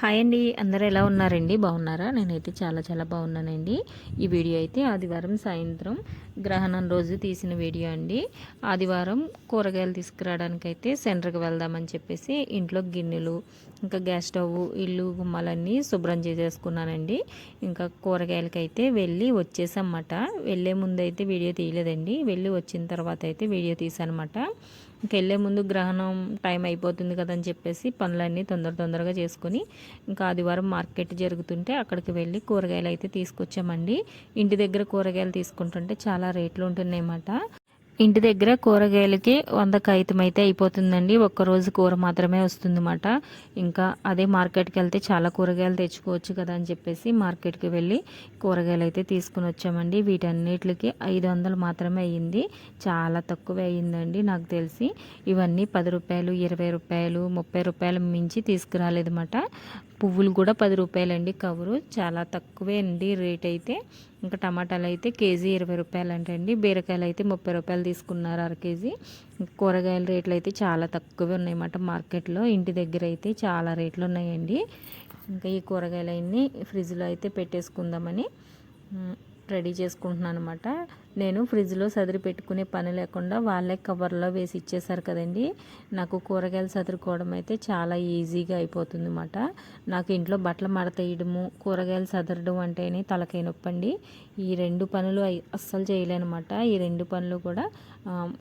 Hi అండి. అందరూ ఎలా ఉన్నారండి? బాగున్నారా? నేనైతే చాలా చాలా బాగున్నానండి. ఈ వీడియో అయితే ఆదివారం సాయంత్రం గ్రహణం రోజు తీసిన వీడియో అండి. ఆదివారం కూరగాయలు తీసుకురావడానికి అయితే సెంటర్కి వెళ్దామని చెప్పేసి ఇంట్లో గిన్నెలు ఇంకా గ్యాస్ స్టవ్ ఇల్లు గుమ్మాలన్నీ శుభ్రం చేసేసుకున్నానండి. ఇంకా కూరగాయలకైతే వెళ్ళి వచ్చేసన్నమాట. వెళ్ళే ముందు అయితే వీడియో తీయలేదండి. వెళ్ళి వచ్చిన తర్వాత అయితే వీడియో తీసానమాట ఇంకెళ్ళే ముందు గ్రహణం టైం అయిపోతుంది కదని చెప్పేసి పనులన్నీ తొందర తొందరగా చేసుకొని ఇంకా ఆదివారం మార్కెట్ జరుగుతుంటే అక్కడికి వెళ్ళి కూరగాయలు అయితే తీసుకొచ్చామండి. ఇంటి దగ్గర కూరగాయలు తీసుకుంటుంటే చాలా రేట్లు ఉంటున్నాయి అన్నమాట ఇంటి దగ్గర కూరగాయలకి వంద కాగితం అయితే అయిపోతుందండి. ఒక్కరోజు కూర మాత్రమే వస్తుందన్నమాట. ఇంకా అదే మార్కెట్కి వెళ్తే చాలా కూరగాయలు తెచ్చుకోవచ్చు కదా అని చెప్పేసి మార్కెట్కి వెళ్ళి కూరగాయలు అయితే తీసుకుని వచ్చామండి. వీటన్నిటికి ఐదు వందలు మాత్రమే అయ్యింది. చాలా తక్కువ అయ్యిందండి నాకు తెలిసి. ఇవన్నీ పది రూపాయలు ఇరవై రూపాయలు ముప్పై రూపాయలు మించి తీసుకురాలేదన్నమాట. పువ్వులు కూడా పది రూపాయలండి కవరు. చాలా తక్కువే అండి రేట్ అయితే. ఇంకా టమాటాలు అయితే కేజీ ఇరవై రూపాయలు అంటండి బీరకాయలు అయితే ముప్పై రూపాయలు తీసుకున్నారు అర కేజీ. కూరగాయల రేట్లు అయితే చాలా తక్కువే ఉన్నాయన్నమాట మార్కెట్లో. ఇంటి దగ్గర అయితే చాలా రేట్లు ఉన్నాయండి. ఇంకా ఈ కూరగాయలన్నీ ఫ్రిడ్జ్లో అయితే పెట్టేసుకుందామని. రెడీ చేసుకుంటున్నాను అనమాట నేను ఫ్రిడ్జ్లో సదిరి పెట్టుకునే పని లేకుండా వాళ్ళే కవర్లో వేసి ఇచ్చేసారు కదండి. నాకు కూరగాయలు సదురుకోవడం అయితే చాలా ఈజీగా అయిపోతుంది అనమాట నాకు ఇంట్లో బట్టలు మడతేయడము కూరగాయలు సదరడం అంటేనే తలకై నొప్పండి. ఈ రెండు పనులు అస్సలు చేయలేనమాట ఈ రెండు పనులు కూడా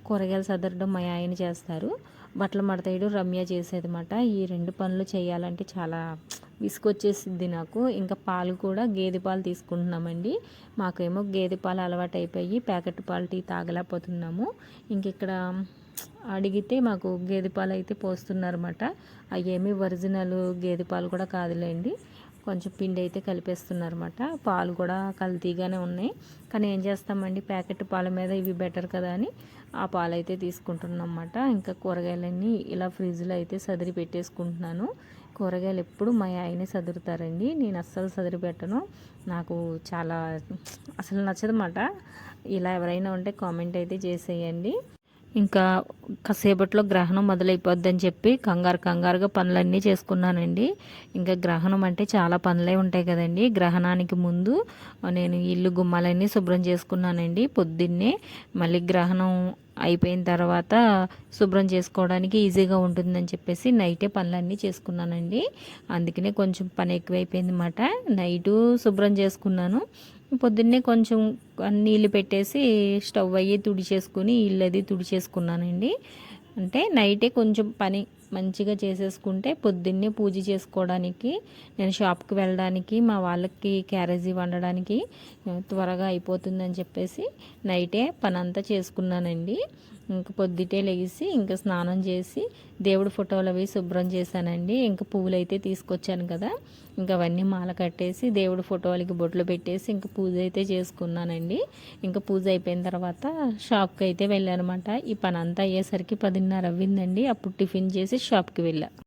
కూరగాయలు సదరడం మా ఆయన చేస్తారు. బట్టలు మడతేయడం రమ్య చేసేదన్నమాట. ఈ రెండు పనులు చేయాలంటే చాలా విసుకొచ్చేసింది నాకు. ఇంకా పాలు కూడా గేదె పాలు తీసుకుంటున్నామండి. మాకేమో గేదె పాలు అలవాటు అయిపోయి ప్యాకెట్ పాలు టీ తాగలేకపోతున్నాము. ఇంక ఇక్కడ అడిగితే మాకు గేదె పాలు అయితే పోస్తున్నారన్నమాట. అవేమి ఒరిజినల్ గేదె పాలు కూడా కాదులేండి. కొంచెం పిండి అయితే కలిపేస్తున్నారన్నమాట. పాలు కూడా కల్తీగానే ఉన్నాయి. కానీ ఏం చేస్తామండి? ప్యాకెట్ పాల మీద ఇవి బెటర్ కదా అని ఆ పాలు అయితే తీసుకుంటున్నాం అన్నమాట ఇంకా కూరగాయలన్నీ ఇలా ఫ్రిడ్జ్లో అయితే సదిరి పెట్టేసుకుంటున్నాను. కూరగాయలు ఎప్పుడు మా ఆయనే సదురుతారండి. నేను అస్సలు సదిరి పెట్టను నాకు చాలా అసలు నచ్చదన్నమాట. ఇలా ఎవరైనా ఉంటే కామెంట్ అయితే చేసేయండి. ఇంకా కాసేపట్లో గ్రహణం మొదలైపోద్దని చెప్పి కంగారు కంగారుగా పనులన్నీ చేసుకున్నానండి. ఇంకా గ్రహణం అంటే చాలా పనులే ఉంటాయి కదండి. గ్రహణానికి ముందు నేను ఇల్లు గుమ్మాలన్నీ శుభ్రం చేసుకున్నానండి. పొద్దున్నే మళ్ళీ గ్రహణం అయిపోయిన తర్వాత శుభ్రం చేసుకోవడానికి ఈజీగా ఉంటుందని చెప్పేసి నైటే పనులన్నీ చేసుకున్నానండి. అందుకనే కొంచెం పని ఎక్కువైపోయింది అన్నమాట నైటు శుభ్రం చేసుకున్నాను. పొద్దున్నే కొంచెం నీళ్ళు పెట్టేసి స్టవ్ అయ్యి తుడిచేసుకుని ఇల్లు అది తుడిచేసుకున్నానండి. అంటే నైటే కొంచెం పని మంచిగా చేసేసుకుంటే పొద్దున్నే పూజ చేసుకోవడానికి నేను షాప్కి వెళ్ళడానికి మా వాళ్ళకి క్యారేజీ వండడానికి త్వరగా అయిపోతుందని చెప్పేసి నైటే పని అంతా చేసుకున్నానండి. ఇంక పొద్దుటే లెగిసి ఇంకా స్నానం చేసి దేవుడు ఫోటోలు అవి శుభ్రం చేశానండి. ఇంకా పువ్వులు అయితే తీసుకొచ్చాను కదా. ఇంకా అవన్నీ మాల కట్టేసి దేవుడు ఫోటోలకి బొట్లు పెట్టేసి ఇంకా పూజ అయితే చేసుకున్నానండి. ఇంకా పూజ అయిపోయిన తర్వాత షాప్కి అయితే వెళ్ళానమాట. ఈ పని అంతా అయ్యేసరికి పదిన్నర అవ్విందండి. అప్పుడు టిఫిన్ చేసి షాప్కి వెళ్ళా.